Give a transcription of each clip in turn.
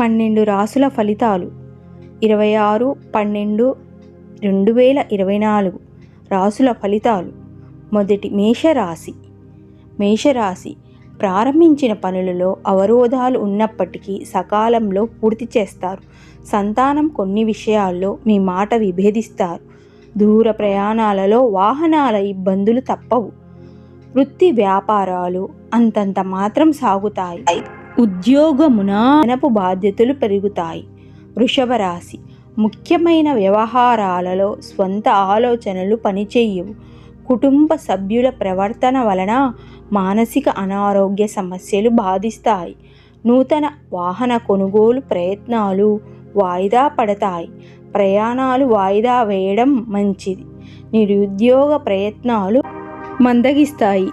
పన్నెండు రాసుల ఫలితాలు. ఇరవై ఆరు పన్నెండు రెండు వేల ఇరవై నాలుగు రాసుల ఫలితాలు. మొదటి మేషరాశి. మేషరాశి ప్రారంభించిన పనులలో అవరోధాలు ఉన్నప్పటికీ సకాలంలో పూర్తి చేస్తారు. సంతానం కొన్ని విషయాల్లో మీ మాట విభేదిస్తారు. దూర ప్రయాణాలలో వాహనాల ఇబ్బందులు తప్పవు. వృత్తి వ్యాపారాలు అంతంత మాత్రం సాగుతాయి. ఉద్యోగమున మనపు బాధ్యతలు పెరుగుతాయి. వృషభ రాశి ముఖ్యమైన వ్యవహారాలలో స్వంత ఆలోచనలు పనిచేయవు. కుటుంబ సభ్యుల ప్రవర్తన వలన మానసిక అనారోగ్య సమస్యలు బాధిస్తాయి. నూతన వాహన కొనుగోలు ప్రయత్నాలు వాయిదా పడతాయి. ప్రయాణాలు వాయిదా వేయడం మంచిది. నిరుద్యోగ ప్రయత్నాలు మందగిస్తాయి.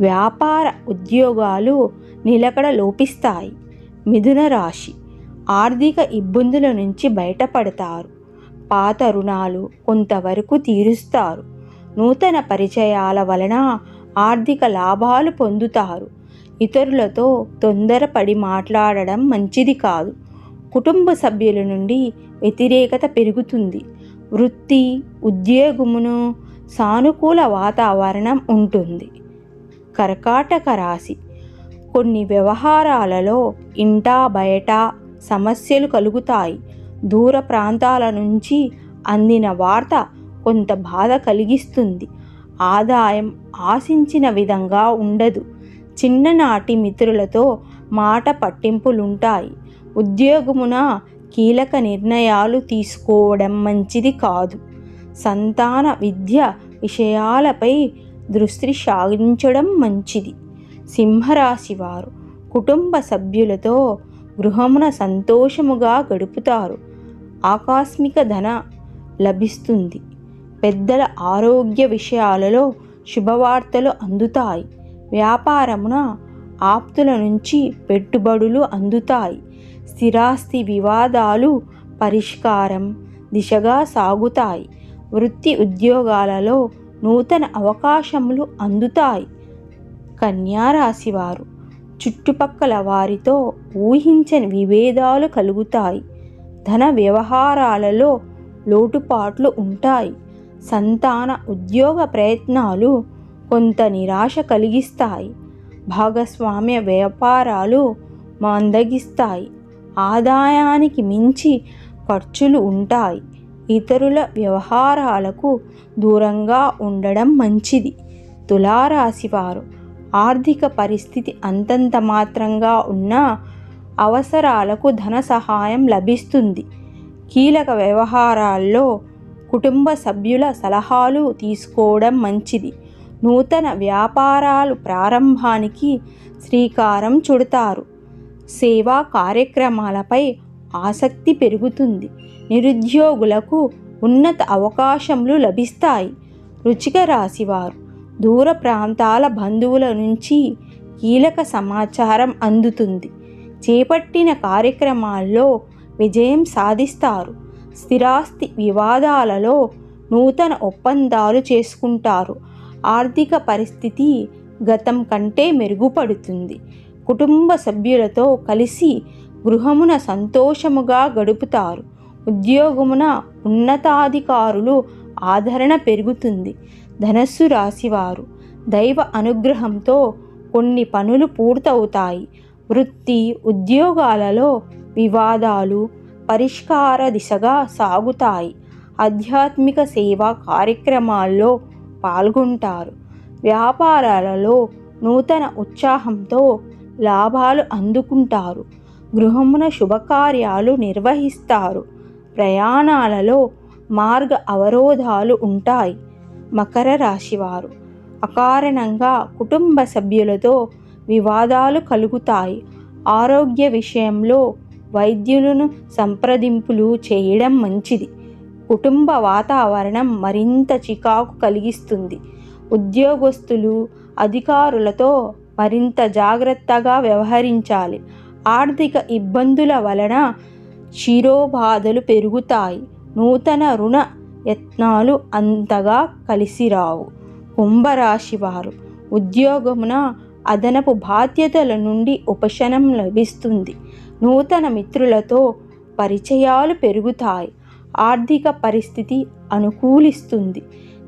వ్యాపార ఉద్యోగాలు నిలకడ లోపిస్తాయి. మిథున రాశి. ఆర్థిక ఇబ్బందుల నుంచి బయటపడతారు. పాత రుణాలు కొంతవరకు తీరుస్తారు. నూతన పరిచయాల వలన ఆర్థిక లాభాలు పొందుతారు. ఇతరులతో తొందరపడి మాట్లాడడం మంచిది కాదు. కుటుంబ సభ్యుల నుండి వ్యతిరేకత పెరుగుతుంది. వృత్తి ఉద్యోగమును సానుకూల వాతావరణం ఉంటుంది. కర్కాటక రాశి. కొన్ని వ్యవహారాలలో ఇంటా బయట సమస్యలు కలుగుతాయి. దూర ప్రాంతాల నుంచి అందిన వార్త కొంత బాధ కలిగిస్తుంది. ఆదాయం ఆశించిన విధంగా ఉండదు. చిన్ననాటి మిత్రులతో మాట పట్టింపులుంటాయి. ఉద్యోగమున కీలక నిర్ణయాలు తీసుకోవడం మంచిది కాదు. సంతాన విద్య విషయాలపై దృష్టి సాగించడం మంచిది. సింహరాశి వారు కుటుంబ సభ్యులతో గృహమున సంతోషముగా గడుపుతారు. ఆకస్మిక ధన లభిస్తుంది. పెద్దల ఆరోగ్య విషయాలలో శుభవార్తలు అందుతాయి. వ్యాపారమున ఆప్తుల నుంచి పెట్టుబడులు అందుతాయి. స్థిరాస్తి వివాదాలు పరిష్కారం దిశగా సాగుతాయి. వృత్తి ఉద్యోగాలలో నూతన అవకాశములు అందుతాయి. కన్యారాశివారు. చుట్టుపక్కల వారితో ఊహించని విభేదాలు కలుగుతాయి. ధన వ్యవహారాలలో లోటుపాట్లు ఉంటాయి. సంతాన ఉద్యోగ ప్రయత్నాలు కొంత నిరాశ కలిగిస్తాయి. భాగస్వామ్య వ్యాపారాలు మందగిస్తాయి. ఆదాయానికి మించి ఖర్చులు ఉంటాయి. ఇతరుల వ్యవహారాలకు దూరంగా ఉండడం మంచిది. తులారాశివారు. ఆర్థిక పరిస్థితి అంతంత మాత్రంగా ఉన్న అవసరాలకు ధన సహాయం లభిస్తుంది. కీలక వ్యవహారాల్లో కుటుంబ సభ్యుల సలహాలు తీసుకోవడం మంచిది. నూతన వ్యాపారాలు ప్రారంభానికి శ్రీకారం చుడతారు. సేవా కార్యక్రమాలపై ఆసక్తి పెరుగుతుంది. నిరుద్యోగులకు ఉన్నత అవకాశములు లభిస్తాయి. రుచిక రాశివారు దూర ప్రాంతాల బంధువుల నుంచి కీలక సమాచారం అందుతుంది. చేపట్టిన కార్యక్రమాల్లో విజయం సాధిస్తారు. స్థిరాస్తి వివాదాలలో నూతన ఒప్పందాలు చేసుకుంటారు. ఆర్థిక పరిస్థితి గతం కంటే మెరుగుపడుతుంది. కుటుంబ సభ్యులతో కలిసి గృహమున సంతోషముగా గడుపుతారు. ఉద్యోగమున ఉన్నతాధికారులు ఆదరణ పెరుగుతుంది. ధనస్సు రాశివారు దైవ అనుగ్రహంతో కొన్ని పనులు పూర్తవుతాయి. వృత్తి ఉద్యోగాలలో వివాదాలు పరిష్కార దిశగా సాగుతాయి. ఆధ్యాత్మిక సేవా కార్యక్రమాల్లో పాల్గొంటారు. వ్యాపారాలలో నూతన ఉత్సాహంతో లాభాలు అందుకుంటారు. గృహమున శుభకార్యాలు నిర్వహిస్తారు. ప్రయాణాలలో మార్గ అవరోధాలు ఉంటాయి. మకర రాశివారు. అకారణంగా కుటుంబ సభ్యులతో వివాదాలు కలుగుతాయి. ఆరోగ్య విషయంలో వైద్యులను సంప్రదింపులు చేయడం మంచిది. కుటుంబ వాతావరణం మరింత చికాకు కలిగిస్తుంది. ఉద్యోగస్తులు అధికారులతో మరింత జాగ్రత్తగా వ్యవహరించాలి. ఆర్థిక ఇబ్బందుల వలన శిరోబాధలు పెరుగుతాయి. నూతన రుణ యత్నాలు అంతగా కలిసిరావు. కుంభరాశి వారు ఉద్యోగమున అదనపు బాధ్యతల నుండి ఉపశమనం లభిస్తుంది. నూతన మిత్రులతో పరిచయాలు పెరుగుతాయి. ఆర్థిక పరిస్థితి అనుకూలిస్తుంది.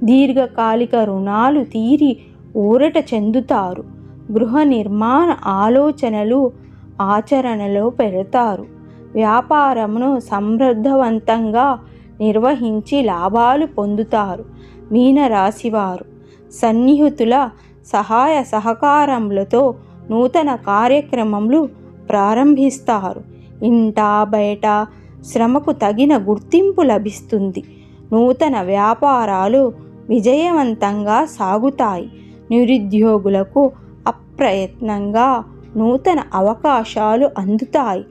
దీర్ఘకాలిక రుణాలు తీరి ఊరట చెందుతారు. గృహ నిర్మాణ ఆలోచనలు ఆచరణలో పెడతారు. వ్యాపారమును సమృద్ధవంతంగా నిర్వహించి లాభాలు పొందుతారు. మీనరాశివారు సన్నిహితుల సహాయ సహకారములతో నూతన కార్యక్రమములు ప్రారంభిస్తారు. ఇంట బయట శ్రమకు తగిన గుర్తింపు లభిస్తుంది. నూతన వ్యాపారాలు విజయవంతంగా సాగుతాయి. నిరుద్యోగులకు అప్రయత్నంగా నూతన అవకాశాలు అందుతాయి.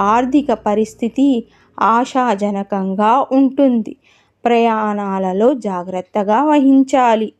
ఆర్థిక పరిస్థితి ఆశాజనకంగా ఉంటుంది. ప్రయాణాలలో జాగ్రత్తగా వహించాలి.